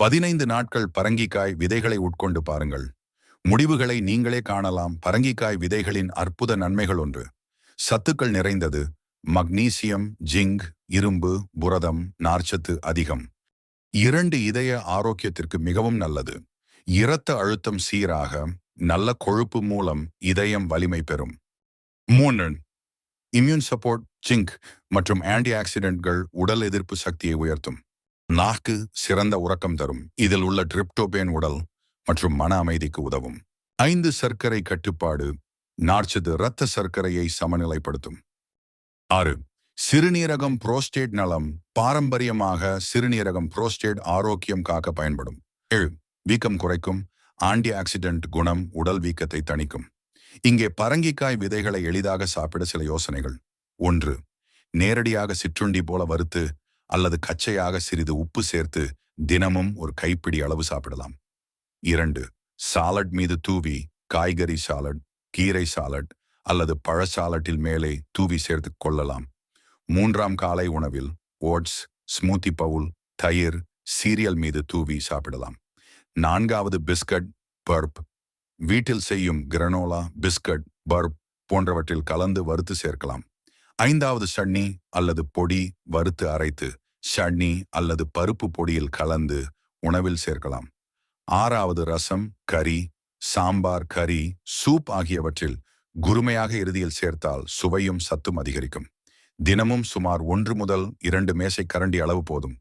பதினைந்து நாட்கள் பரங்கிக்காய் விதைகளை உட்கொண்டு பாருங்கள். முடிவுகளை நீங்களே காணலாம். பரங்கிக்காய் விதைகளின் அற்புத நன்மைகள் ஒன்று. சத்துக்கள் நிறைந்தது. மக்னீசியம் ஜிங்க் இரும்பு புரதம் நார்ச்சத்து அதிகம். இரண்டு இதய ஆரோக்கியத்திற்கு மிகவும் நல்லது. இரத்த அழுத்தம் சீராக நல்ல கொழுப்பு மூலம் இதயம் வலிமை பெறும். மூன்று இம்யூன் சப்போர்ட் ஜிங்க் மற்றும் ஆன்டி ஆக்சிடென்ட்கள் உடல் எதிர்ப்பு சக்தியை உயர்த்தும். நாக்கு சிறந்த உறக்கம் தரும். இதில் உள்ள டிரிப்டோபேன் உடல் மற்றும் மன அமைதிக்கு உதவும். ஐந்து சர்க்கரை கட்டுப்பாடு நார்ச்சது இரத்த சர்க்கரையை சமநிலைப்படுத்தும். ஆறு சிறுநீரகம் புரோஸ்டேட் நலம் பாரம்பரியமாக சிறுநீரகம் புரோஸ்டேட் ஆரோக்கியம் காக்க பயன்படும். ஏழு வீக்கம் குறைக்கும் ஆன்டி ஆக்சிடென்ட் குணம் உடல் வீக்கத்தை தணிக்கும். இங்கே பரங்கிக்காய் விதைகளை எளிதாக சாப்பிட சில யோசனைகள். ஒன்று நேரடியாக சிற்றுண்டி போல வறுத்து அல்லது கச்சையாக சிறிது உப்பு சேர்த்து தினமும் ஒரு கைப்பிடி அளவு சாப்பிடலாம். இரண்டு சாலட் மீது தூவி காய்கறி சாலட் கீரை சாலட் அல்லது பழ சாலட்டில் மேலே தூவி சேர்த்து கொள்ளலாம். மூன்றாம் காலை உணவில் ஓட்ஸ் ஸ்மூத்தி பவுல் தயிர் சீரியல் மீது தூவி சாப்பிடலாம். நான்காவது பிஸ்கட் பர்ப். வீட்டில் செய்யும் கிரனோலா பிஸ்கட் பர்ப் போன்றவற்றில் கலந்து வறுத்து சேர்க்கலாம். ஐந்தாவது சட்னி அல்லது பொடி வறுத்து அரைத்து சட்னி அல்லது பருப்பு பொடியில் கலந்து உணவில் சேர்க்கலாம். ஆறாவது ரசம் கறி சாம்பார் கறி சூப் ஆகியவற்றில் குருமையாக இறுதியில் சேர்த்தால் சுவையும் சத்தும் அதிகரிக்கும். தினமும் சுமார் ஒன்று முதல் இரண்டு மேசை கரண்டி அளவு போதும்.